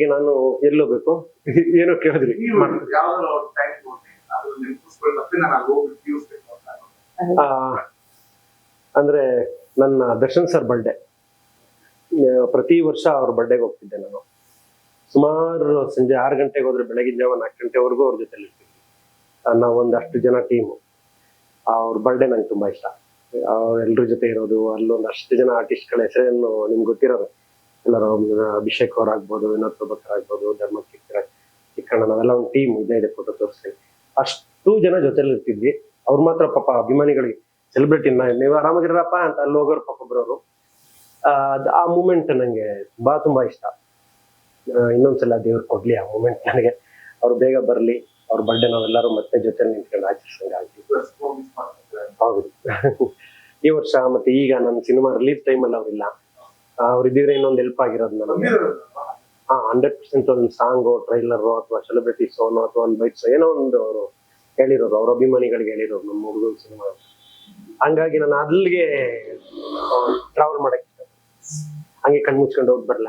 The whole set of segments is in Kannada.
ಈಗ ನಾನು ಎಲ್ಲೋಗ್ಬೇಕು ಏನೋ ಕೇಳಿದ್ರಿ. ಅಂದ್ರೆ ನನ್ನ ದರ್ಶನ್ ಸರ್ ಬರ್ಡೇ ಪ್ರತಿ ವರ್ಷ ಅವ್ರ ಬರ್ಡೇಗೆ ಹೋಗ್ತಿದ್ದೆ ನಾನು. ಸುಮಾರು ಸಂಜೆ ಆರು ಗಂಟೆಗೆ ಹೋದ್ರೆ ಬೆಳಗಿನ ಜಾವ ನಾಲ್ಕು ಗಂಟೆವರೆಗೂ ಅವ್ರ ಜೊತೆ ಇರ್ತೀವಿ ನಾವು ಒಂದಷ್ಟು ಜನ ಟೀಮು ಅವ್ರ ಬರ್ಡೆ ನಂಗೆ ತುಂಬಾ ಇಷ್ಟ. ಅವ್ರ ಎಲ್ರ ಜೊತೆ ಇರೋದು ಅಲ್ಲೊಂದಷ್ಟು ಜನ ಆರ್ಟಿಸ್ಟ್ಗಳ ಹೆಸರನ್ನು ನಿಮ್ಗೆ ಗೊತ್ತಿರೋದು. ಎಲ್ಲರೂ ಅಭಿಷೇಕ್ ಅವ್ರ ಆಗ್ಬೋದು ವಿನೋದ್ ಪ್ರಭಾಕರ್ ಆಗ್ಬೋದು ಧರ್ಮ ಕಿಕ್ಕರ ಚಿಕ್ಕಣ್ಣ ನಾವೆಲ್ಲ ಒಂದು ಟೀಮ್ ಇದೆ ಫೋಟೋ ತೋರಿಸ್ತೀವಿ. ಅಷ್ಟು ಜನ ಜೊತೆಲಿ ಇರ್ತಿದ್ವಿ. ಅವ್ರು ಮಾತ್ರ ಪಾಪ ಅಭಿಮಾನಿಗಳಿಗೆ ಸೆಲೆಬ್ರಿಟಿ ನೀವು ಆರಾಮಾಗಿರಪ್ಪ ಅಂತ ಅಲ್ಲಿ ಹೋಗೋರು ಪಾಪ ಬರೋರು ಆ, ಆ ಮೂಮೆಂಟ್ ನನಗೆ ತುಂಬಾ ತುಂಬಾ ಇಷ್ಟ. ಇನ್ನೊಂದ್ಸಲ ದೇವ್ರು ಕೊಡ್ಲಿ ಆ ಮೂಮೆಂಟ್ ನನಗೆ. ಅವ್ರು ಬೇಗ ಬರಲಿ. ಅವ್ರ ಬರ್ಡೇ ನಾವೆಲ್ಲರೂ ಮತ್ತೆ ಜೊತೆ ನಿಂತ್ಕೊಂಡು ಆಚರಿಸಂಗೆ ಮಿಸ್ ಮಾಡ್ತಾರೆ ಹೌದು. ಈ ವರ್ಷ ಮತ್ತೆ ಈಗ ನನ್ನ ಸಿನಿಮಾ ರಿಲೀಸ್ ಟೈಮಲ್ಲಿ ಅವ್ರಿಲ್ಲ. ಅವ್ರು ಇದ್ದಿದ್ರೆ ಇನ್ನೊಂದು ಹೆಲ್ಪ್ ಆಗಿರೋದು ನನಗೆ? ಹಾ ಹಂಡ್ರೆಡ್ ಪರ್ಸೆಂಟ್ ಒಂದು ಸಾಂಗು ಟ್ರೈಲರು ಅಥವಾ ಸೆಲೆಬ್ರಿಟಿ ಸೋನು ಅಥವಾ ಒಂದು ಬೈಟ್ಸ್ ಏನೋ ಒಂದು ಅವರು ಹೇಳಿರೋದು. ಅವ್ರ ಅಭಿಮಾನಿಗಳಿಗೆ ಹೇಳಿರೋದು ನಮ್ಮ ಹುಡುಗನ ಸಿನಿಮಾ ಹಂಗಾಗಿ ನಾನು ಅಲ್ಲಿಗೆ ಟ್ರಾವೆಲ್ ಮಾಡಕ್ಕೆ. ಹಂಗೆ ಕಣ್ಣು ಮುಚ್ಕೊಂಡು ಹೋಗಿ ಬರಲ್ಲ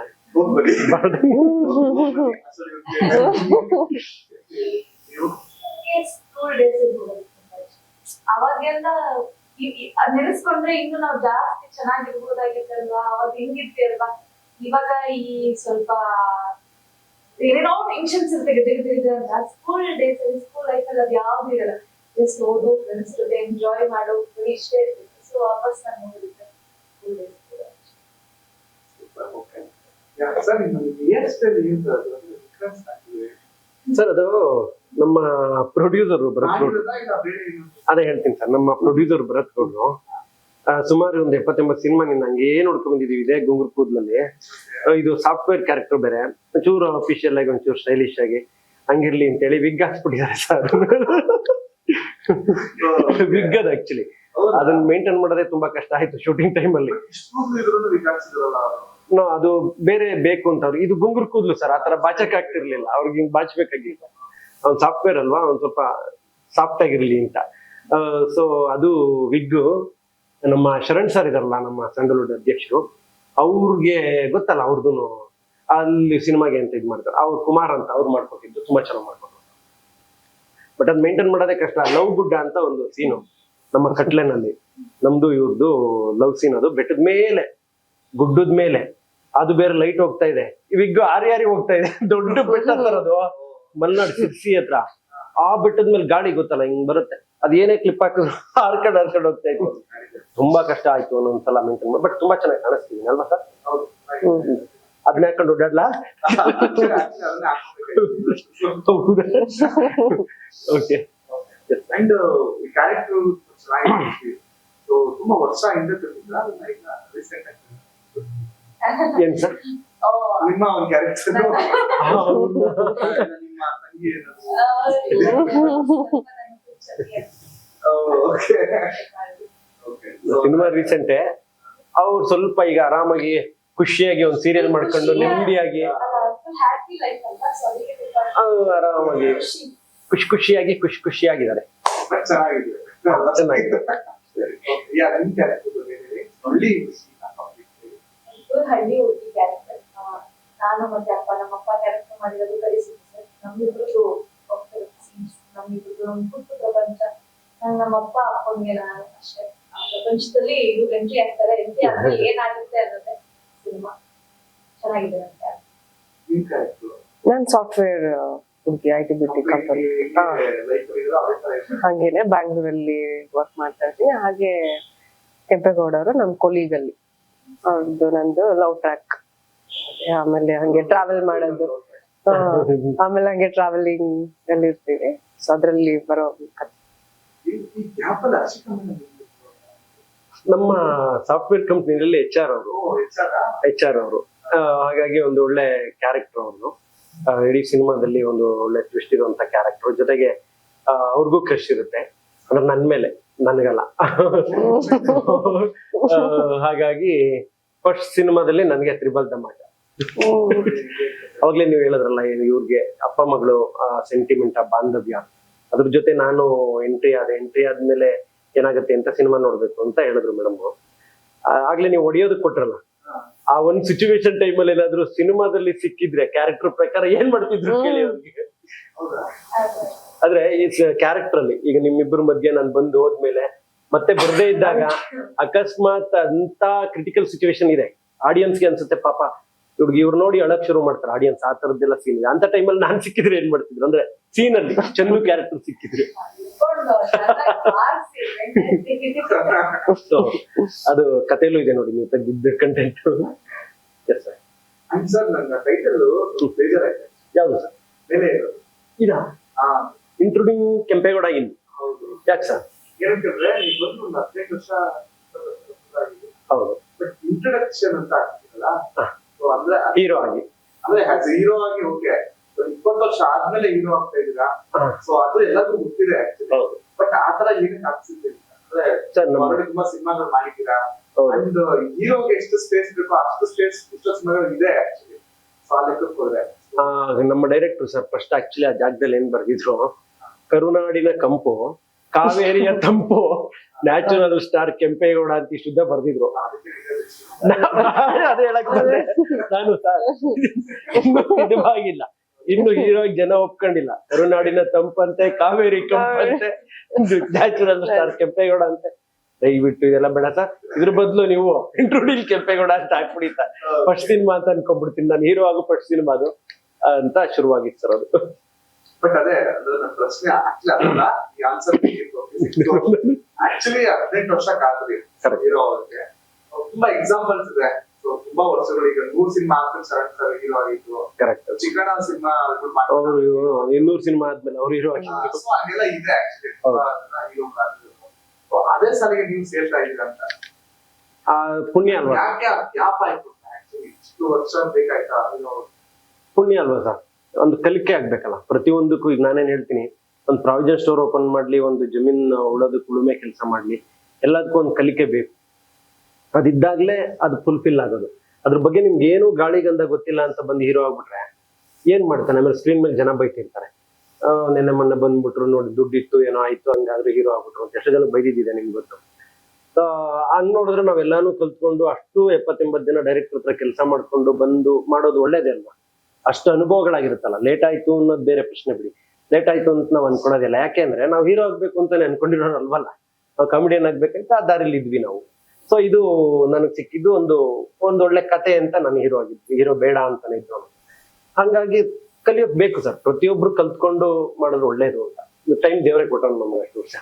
ಡೇಸ್ ಅವಾಗೆಲ್ಲ ನೆನೆಸ್ಕೊಂಡ್ರೆ ಇನ್ನು ನಾವು ಜಾಸ್ತಿ ಚೆನ್ನಾಗಿರ್ಬೋದಾಗಿತ್ತಲ್ವಾ? ಅವಾಗ ಹಿಂಗಿರ್ತಿ ಅಲ್ವಾ? ಇವಾಗ ಈ ಸ್ವಲ್ಪ ಏನೇನೋ ಟೆನ್ಷನ್ಸ್ ಗದೆ ಅಂತ. ಸ್ಕೂಲ್ ಡೇಸ್ ಅಲ್ಲಿ ಸ್ಕೂಲ್ ಲೈಫ್ ಅಲ್ಲಿ ಅದು ಯಾವ್ದು ಇರಲ್ಲ. ಜಸ್ಟ್ ಓದು ಫ್ರೆಂಡ್ಸ್ ಜೊತೆ ಎಂಜಾಯ್ ಮಾಡೋ ಇಷ್ಟೇ ಇರ್ತಿತ್ತು ಸೊ ವಾಪಸ್ ನಾನು ನೋಡಿದ್ದೆ ಸ್ಕೂಲ್ ಡೇಸ್ ಓಕೆ ಸರ್ ಅದು ನಮ್ಮ ಪ್ರೊಡ್ಯೂಸರ್ ಭರತ್ ಏನು? ಅದೇ ಹೇಳ್ತೀನಿ ಸರ್ ನಮ್ಮ ಪ್ರೊಡ್ಯೂಸರ್ ಭರತ್ ಗೌಡ್ರು ಸುಮಾರು ಒಂದು ಎಪ್ಪತ್ತೆಂಬತ್ತು ಸಿನಿಮಾ ನಿನ್ನ ಹಂಗೆ ನೋಡ್ಕೊಂಡ್ ಬಂದಿದೀವಿ ಇದೇ ಗುಂಗುರ್ ಕೂದ್ಲಲ್ಲಿ ಇದು ಸಾಫ್ಟ್ವೇರ್ ಕ್ಯಾರೆಕ್ಟರ್ ಬೇರೆ. ಚೂರು ಅಫಿಷಿಯಲ್ ಆಗಿ ಒಂಚೂರು ಸ್ಟೈಲಿಶ್ ಆಗಿ ಹಂಗಿರ್ಲಿ ಅಂತೇಳಿ ವಿಗ್ ಹಾಕ್ಸ್ಬಿಟ್ಟಿದ್ದಾರೆ ಸರ್. ವಿಗ್ ಅದ್ ಆಕ್ಚುಲಿ ಅದನ್ನ ಮೇಂಟೈನ್ ಮಾಡೋದೇ ತುಂಬಾ ಕಷ್ಟ ಆಯ್ತು ಶೂಟಿಂಗ್ ಟೈಮ್ ಅಲ್ಲಿ. ಅದು ಬೇರೆ ಬೇಕು ಅಂತ ಅವ್ರು. ಇದು ಗುಂಗುರ್ ಕೂದ್ಲು ಸರ್ ಆತರ ಬಾಚಕ್ ಆಗ್ತಿರ್ಲಿಲ್ಲ. ಅವ್ರಿಗೆ ಹಿಂಗ್ ಬಾಚ್ಬೇಕಾಗಿಲ್ಲ. ಅವ್ನ್ ಸಾಫ್ಟ್ವೇರ್ ಅಲ್ವಾ? ಒಂದ್ ಸ್ವಲ್ಪ ಸಾಫ್ಟ್ ಆಗಿರ್ಲಿ ಅಂತ. ಸೊ ಅದು ವಿಗ್ಗು, ನಮ್ಮ ಶರಣ್ ಸರ್ ಇದಾರಲ್ಲ, ನಮ್ಮ ಸ್ಯಾಂಡಲ್ವುಡ್ ಅಧ್ಯಕ್ಷರು, ಅವ್ರಿಗೆ ಗೊತ್ತಲ್ಲ ಅವ್ರದ್ದು ಅಲ್ಲಿ ಸಿನಿಮಾಗೆ ಅಂತ ಇದು ಮಾಡ್ತಾರೆ. ಅವ್ರು ಕುಮಾರ್ ಅಂತ ಅವ್ರು ಮಾಡ್ಕೊಟ್ಟಿದ್ದು, ತುಂಬಾ ಚೆನ್ನಾಗಿ ಮಾಡ್ಕೊಂಡು ಬಟ್ ಅದ್ ಮೇಂಟೈನ್ ಮಾಡೋದೇ ಕಷ್ಟ. ಲವ್ ಗುಡ್ಡ ಅಂತ ಒಂದು ಸೀನು ನಮ್ಮ ಕಟ್ಲೆನಲ್ಲಿ. ನಮ್ದು ಇವ್ರದ್ದು ಲವ್ ಸೀನ್ ಅದು. ಬೆಟ್ಟದ ಮೇಲೆ, ಗುಡ್ಡದ ಮೇಲೆ. ಅದು ಬೇರೆ ಲೈಟ್ ಹೋಗ್ತಾ ಇದೆ. ಇವಿಗ್ಗು ಆರಿ ಆರಿ ಹೋಗ್ತಾ ಇದೆ. ದೊಡ್ಡ ಬೆಟ್ಟ ತರದು ಮಲ್ನಾಡ್ ಸಿರ್ಸಿ ಹತ್ರ ಆ ಬೆಟ್ಟದ ಮೇಲೆ ಗಾಡಿ ಗೊತ್ತಲ್ಲ ಹಿಂಗ್ ಬರುತ್ತೆ. ಅದ್ ಏನೇ ಕ್ಲಿಪ್ ಹಾಕಿದ್ರು ಹಾರ್ಕಂಡ್ ಹಾರ್ಕಂಡ್ ಹೋಗ್ತಾ ಇತ್ತು. ತುಂಬಾ ಕಷ್ಟ ಆಯ್ತು ಒಂದೊಂದ್ಸಲ ಮೇಂಟೈನ್ ಬಟ್ ತುಂಬಾ ಚೆನ್ನಾಗಿ ಕಾಣಿಸ್ತೀನಿ ಅಲ್ವಾ ಸರ್ ಹೌದು ಅದನ್ನ ಹಾಕೊಂಡು ಓಡಾಡ್ಲಾ. ಓಕೆ ಅಂಡ್ ಈ ಕ್ಯಾರೆಕ್ಟರ್ ಚೆನ್ನಾಗಿ ಸೊ ತುಂಬಾ ವರ್ಷ ಹಿಂದೆ ತೆಗೆದಿದ್ದ ಅದನ್ನ ಈಗ ರೀಸೆಂಟ್ ಆಗಿ ಏನ್ ಸರ್ ನಿಮ್ಮ ಒಂದು ಕ್ಯಾರೆಕ್ಟರ್ ಸಿನಿಮಾ ರೀಸೆಂಟೇ? ಅವ್ರು ಸ್ವಲ್ಪ ಈಗ ಆರಾಮಾಗಿ ಖುಷಿಯಾಗಿ ಒಂದು ಸೀರಿಯಲ್ ಮಾಡ್ಕೊಂಡು ನೆಮ್ಮದಿಯಾಗಿ ಆರಾಮಾಗಿ ಖುಷಿ ಖುಷಿಯಾಗಿ ಖುಷಿ ಖುಷಿಯಾಗಿದ್ದಾರೆ. ಚೆನ್ನಾಗಿದೆ. ಹಳ್ಳಿ ಹುಡುಗಿ ಕ್ಯಾರೆಕ್ಟರ್ ನಾನು ಮತ್ತೆ ಅಪ್ಪ, ನಮ್ಮ ಅಪ್ಪ ಕ್ಯಾರೆಕ್ಟರ್ ಮಾಡಿರೋದು ಕಳಿಸಿದ್ದೆ ಸರ್ ನಮ್ಮಿಬ್ರದ್ದು ಪುಟ್ಟ ಪ್ರಪಂಚ ನಾನ್ ನಮ್ಮ ಅಪ್ಪ ಅಪ್ಪನಿಗೆ ನಾನು ಅಷ್ಟೇ. ಆ ಪ್ರಪಂಚದಲ್ಲಿ ಇವ್ರು ಎಂಟ್ರಿ ಆಗ್ತಾರೆ ಎಂಟ್ರಿ ಆದ್ರೆ ಏನಾಗುತ್ತೆ ಅನ್ನೋದೇ ಸಿನಿಮಾ ಚೆನ್ನಾಗಿದೆ ಅಂತ ನಾನು ಸಾಫ್ಟ್ವೇರ್ ಹುಡುಗಿ I T B T company ಹಂಗೇನೆ ಬ್ಯಾಂಗ್ಳೂರಲ್ಲಿ ವರ್ಕ್ ಮಾಡ್ತಾ ಇದ್ದೀನಿ. ಹಾಗೆ ಕೆಂಪೇಗೌಡ ಅವರು ನಮ್ಮ ಕೊಲೀಗಲ್ಲಿ ಅವ್ರದ್ದು ನಂದು ಲವ್ ಟ್ರ್ಯಾಕ್ ಆಮೇಲೆ ಹಂಗೆ ಟ್ರಾವೆಲ್ ಮಾಡೋದು. ಆಮೇಲೆ ಹಂಗೆ ಟ್ರಾವೆಲಿಂಗ್ ಅಲ್ಲಿ ಇರ್ತೀವಿ. ಸೊ ಅದ್ರಲ್ಲಿ ಬರೋ ಕಥೆ. ನಮ್ಮ ಸಾಫ್ಟ್ವೇರ್ ಕಂಪ್ನಿನಲ್ಲಿ ಎಚ್ ಆರ್ ಅವರು. ಎಚ್ ಆರ್ ಅವರು. ಹಾಗಾಗಿ ಒಂದು ಒಳ್ಳೆ ಕ್ಯಾರೆಕ್ಟರ್ ಅವರು. ಇಡೀ ಸಿನಿಮಾದಲ್ಲಿ ಒಂದು ಒಳ್ಳೆ ಟ್ವಿಸ್ಟ್ ಇರುವಂತ ಕ್ಯಾರೆಕ್ಟರ್ ಜೊತೆಗೆ ಅವ್ರಿಗೂ ಕ್ರಶ್ ಇರುತ್ತೆ. ಅಂದ್ರೆ ನನ್ ಮೇಲೆ ನನ್ಗಲ್ಲ. ಹಾಗಾಗಿ ಫಸ್ಟ್ ಸಿನಿಮಾದಲ್ಲಿ ನನಗೆ ತ್ರಿಬಲ್ ದಮಾಟ ಅವಾಗ್ಲೇ ನೀವು ಹೇಳಿದ್ರಲ್ಲ ಏನು ಇವ್ರಿಗೆ ಅಪ್ಪ ಮಗಳು ಸೆಂಟಿಮೆಂಟ್ ಆ ಬಾಂಧವ್ಯ. ಅದ್ರ ಜೊತೆ ನಾನು ಎಂಟ್ರಿ ಆದ ಎಂಟ್ರಿ ಆದ್ಮೇಲೆ ಏನಾಗುತ್ತೆ ಅಂತ ಸಿನಿಮಾ ನೋಡ್ಬೇಕು ಅಂತ ಹೇಳಿದ್ರು ಮೇಡಮ್ ಆಗ್ಲೇ ನೀವು ಹೊಡಿಯೋದಕ್ ಕೊಟ್ರಲ್ಲ? ಆ ಒಂದ್ ಸಿಚುವೇಶನ್ ಟೈಮ್ ಅಲ್ಲಿ ಏನಾದ್ರು ಸಿನಿಮಾದಲ್ಲಿ ಸಿಕ್ಕಿದ್ರೆ ಕ್ಯಾರೆಕ್ಟರ್ ಪ್ರಕಾರ ಏನ್ ಮಾಡ್ತಿದ್ರು ಕೇಳಿ ಅವ್ರಿಗೆ. ಆದ್ರೆ ಈ ಕ್ಯಾರೆಕ್ಟರ್ ಅಲ್ಲಿ ಈಗ ನಿಮ್ಮಿಬ್ಬರ ಮಧ್ಯೆ ನಾನು ಬಂದು ಹೋದ್ಮೇಲೆ ಮತ್ತೆ ಬರದೇ ಇದ್ದಾಗ ಅಕಸ್ಮಾತ್ ಅಂತ ಕ್ರಿಟಿಕಲ್ ಸಿಚುವೇಶನ್ ಇದೆ. ಆಡಿಯನ್ಸ್ಗೆ ಅನ್ಸುತ್ತೆ ಪಾಪ ಇವ್ರಿಗೆ ಇವ್ರು ನೋಡಿ ಅಳಕ್ ಶುರು ಮಾಡ್ತಾರೆ ಆಡಿಯನ್ಸ್ ಆ ತರದ್ದೆಲ್ಲ ಸೀನ್ ಇದೆ. ಅಂತ ಟೈಮಲ್ಲಿ ನಾನ್ ಸಿಕ್ಕಿದ್ರೆ ಏನ್ ಮಾಡ್ತಿದ್ರು? ಅಂದ್ರೆ ಸೀನ್ ಅಲ್ಲಿ ಚಂದು ಕ್ಯಾರೆಕ್ಟರ್ ಸಿಕ್ಕಿದ್ರೆ. ಅದು ಕಥೆಯಲ್ಲೂ ಇದೆ ನೋಡಿ ನೀವು ತೆಗೆದಿದ್ದ content yes sir and sir ನನ್ನ ಟೈಟಲ್ ಬೇಜಾರಾಯ್ತು. ಯಾವ್ದು ಇದಾ. ಇಂಟ್ರೂಡಿಂಗ್ ಕೆಂಪೇಗೌಡ ಇನ್ ಯಾಕೆ ಸರ್ ಹೌದು. ಇಂಟ್ರಡಕ್ಷನ್ ಅಂತ ಹೀರೋ ಆಗಿ. ಅಂದ್ರೆ ಹೀರೋ ಆಗಿ ಓಕೆ ಇಪ್ಪತ್ತು ವರ್ಷ ಆದ್ಮೇಲೆ ಹೀರೋ ಆಗ್ತಾ ಇದ್ದೀರಾ. ಸೊ ಅದು ಎಲ್ಲರಿಗೂ ಗೊತ್ತಿದೆ ಬಟ್ ಆತರ ತರ ಏನಕ್ಕೆ ಆಗ್ತಿದೆ ಅಂದ್ರೆ ತುಂಬಾ ಸಿನಿಮಾಗಳು ಮಾಡಿದ್ದೀರಾ? ಅಂಡ್ ಹೀರೋಗೆ ಎಷ್ಟು ಸ್ಪೇಸ್ ಬೇಕೋ ಅಷ್ಟು ಸ್ಪೇಸ್ ಇಷ್ಟು ಸಿನಿಮಾಗಳು ಇದೆ ಆಕ್ಚುಲಿ ಸೊ ಆ ಲೆಕ್ಕಕ್ಕೆ ಹೋದ್ರೆ. ನಮ್ಮ ಡೈರೆಕ್ಟರ್ ಸರ್ ಫಸ್ಟ್ ಆಕ್ಚುಲಿ ಆ ಜಾಗದಲ್ಲಿ ಏನ್ ಬರ್ದಿದ್ರು? ಕರುನಾಡಿನ ಕಂಪು. ಕಾವೇರಿಯ ತಂಪು ನ್ಯಾಚುರಲ್ ಸ್ಟಾರ್ ಕೆಂಪೇಗೌಡ ಅಂತ ಇಷ್ಟುದ್ದ ಬರ್ದಿದ್ರು. ಅದೇ ಹೇಳಕ್ ನಾನು ಸರ್ ಇನ್ನು ಹೀರೋ ಜನ ಒಪ್ಕೊಂಡಿಲ್ಲ. ಕರುನಾಡಿನ ತಂಪಂತೆ ಕಾವೇರಿ ಕಂಪಂತೆ ನ್ಯಾಚುರಲ್ ಸ್ಟಾರ್ ಕೆಂಪೇಗೌಡ ಅಂತೆ. ದಯವಿಟ್ಟು ಇದೆಲ್ಲ ಬೇಡ ಸರ್. ಇದ್ರ ಬದಲು ನೀವು ಇಂಟ್ರೊಡ್ಯೂಲ್ ಕೆಂಪೇಗೌಡ ಅಂತ ಹಾಕ್ಬಿಡಿ ಸರ್. ಫಸ್ಟ್ ಸಿನಿಮಾ ಅಂತ ಅನ್ಕೊಂಡ್ಬಿಡ್ತೀನಿ. ನಾನು ಹೀರೋ ಆಗೋ ಫಸ್ಟ್ ಸಿನಿಮಾ ಅದು. ಅಂತ ಶುರುವಾಗಿತ್ತು ಸರ್ ಅದು. ಬಟ್ ಅದೇ ಅದು ನನ್ನ ಪ್ರಶ್ನೆ. ಆಕ್ಚುಲಿ ಅದಲ್ಲ ಈ ಆನ್ಸರ್ ಆಕ್ಚುಲಿ ಹದಿನೆಂಟು ವರ್ಷ ಕಾದ್ರಿ. ಹೀರೋ ಅವ್ರಿಗೆ. ತುಂಬಾ ಎಕ್ಸಾಂಪಲ್ಸ್ ಇದೆ. ಸೊ ತುಂಬಾ ವರ್ಷಗಳು ಈಗ ನೂರ್ ಸಿನಿಮಾ ಆದ್ಮೇಲೆ ಶರಣ್ ಸರ್ ಹೀರೋ ಆಗಿತ್ತು ಕರೆಕ್ಟ್ ಚಿಕ್ಕಣ ಸಿನಿಮಾ ಇನ್ನೂರು ಸಿನಿಮಾ ಆದ್ಮೇಲೆ ಅವ್ರು ಹೀರೋ ಆಗಿದ್ರು. ಸೊ ಹಂಗೆಲ್ಲ ಇದೆ ಆಕ್ಚುಲಿ. ಹೀರೋ ಸೊ ಅದೇ ಸಾಲಿಗೆ ನೀವು ಸೇರ್ತಾ ಇದ್ದೀರಾ ಅಂತ. ಆ ಪುಣ್ಯ ಅಲ್ವಾ? ಯಾಕೆ ಯಾಪ ಆಯ್ತು? ಆಕ್ಚುಲಿ ಇಷ್ಟು ವರ್ಷ ಬೇಕಾಯ್ತಾ? ಹೀರೋ ಪುಣ್ಯ ಅಲ್ವಾ ಸರ್? ಒಂದು ಕಲಿಕೆ ಆಗ್ಬೇಕಲ್ಲ. ಪ್ರತಿಯೊಂದಕ್ಕೂ ಈಗ ನಾನೇನ್ ಹೇಳ್ತೀನಿ, ಒಂದು ಪ್ರಾವಿಜನ್ ಸ್ಟೋರ್ ಓಪನ್ ಮಾಡ್ಲಿ, ಒಂದು ಜಮೀನ್ ಉಳೋದಕ್ಕೆ ಉಳುಮೆ ಕೆಲಸ ಮಾಡ್ಲಿ, ಎಲ್ಲದಕ್ಕೂ ಒಂದು ಕಲಿಕೆ ಬೇಕು. ಅದಿದ್ದಾಗ್ಲೇ ಅದು ಫುಲ್ಫಿಲ್ ಆಗೋದು. ಅದ್ರ ಬಗ್ಗೆ ನಿಮ್ಗೆ ಏನು ಗಾಳಿ ಗಂಧ ಗೊತ್ತಿಲ್ಲ ಅಂತ ಬಂದು ಹೀರೋ ಆಗ್ಬಿಟ್ರೆ, ಏನ್ ಮಾಡ್ತಾನೆ? ಆಮೇಲೆ ಸ್ಕ್ರೀನ್ ಮೇಲೆ ಜನ ಬೈತಿರ್ತಾರೆ. ನಿನ್ನೆ ಮೊನ್ನೆ ಬಂದ್ಬಿಟ್ರು ನೋಡಿ, ದುಡ್ಡಿತ್ತು, ಏನೋ ಆಯ್ತು, ಹಂಗಾದ್ರೆ ಹೀರೋ ಆಗ್ಬಿಟ್ರು ಅಂತ. ಎಷ್ಟು ಜನ ಬೈದಿದ್ದಿದೆ ನಿಮ್ಗೆ ಗೊತ್ತು? ಹಂಗ್ ನೋಡಿದ್ರೆ ನಾವೆಲ್ಲಾನು ಕಲ್ತ್ಕೊಂಡು ಅಷ್ಟು ಎಪ್ಪತ್ತೆಂಬತ್ತು ಜನ ಡೈರೆಕ್ಟರ್ ಹತ್ರ ಕೆಲಸ ಮಾಡ್ಕೊಂಡು ಬಂದು ಮಾಡೋದು ಒಳ್ಳೇದೇ ಅಲ್ವಾ? ಅಷ್ಟು ಅನುಭವಗಳಾಗಿರುತ್ತಲ್ಲ. ಲೇಟ್ ಆಯ್ತು ಅನ್ನೋದು ಬೇರೆ ಪ್ರಶ್ನೆ ಬಿಡಿ. ಲೇಟ್ ಆಯ್ತು ಅಂತ ನಾವು ಅನ್ಕೊಳೋದಿಲ್ಲ. ಯಾಕೆಂದ್ರೆ ನಾವು ಹೀರೋ ಆಗ್ಬೇಕು ಅಂತಾನೆ ಅನ್ಕೊಂಡಿರೋರು ಅಲ್ವಲ್ಲ? ನಾವು ಕಾಮಿಡಿಯನ್ ಆಗ್ಬೇಕಂತ ಆ ದಾರಿಲಿ ಇದ್ವಿ ನಾವು. ಸೊ ಇದು ನನಗೆ ಸಿಕ್ಕಿದ್ದು ಒಂದು ಒಂದು ಒಳ್ಳೆ ಕತೆ ಅಂತ ನಾನು ಹೀರೋ ಆಗಿದ್ವಿ. ಹೀರೋ ಬೇಡ ಅಂತಾನೆ ಇದ್ದು ನಾನು. ಹಂಗಾಗಿ ಕಲಿಯೋಕ್ ಬೇಕು ಸರ್. ಪ್ರತಿಯೊಬ್ರು ಕಲ್ತ್ಕೊಂಡು ಮಾಡೋದು ಒಳ್ಳೇದು ಅಂತ. ಟೈಮ್ ದೇವರೇ ಕೊಟ್ಟು ನಮ್ಗೆ ಅಷ್ಟು ವರ್ಷ.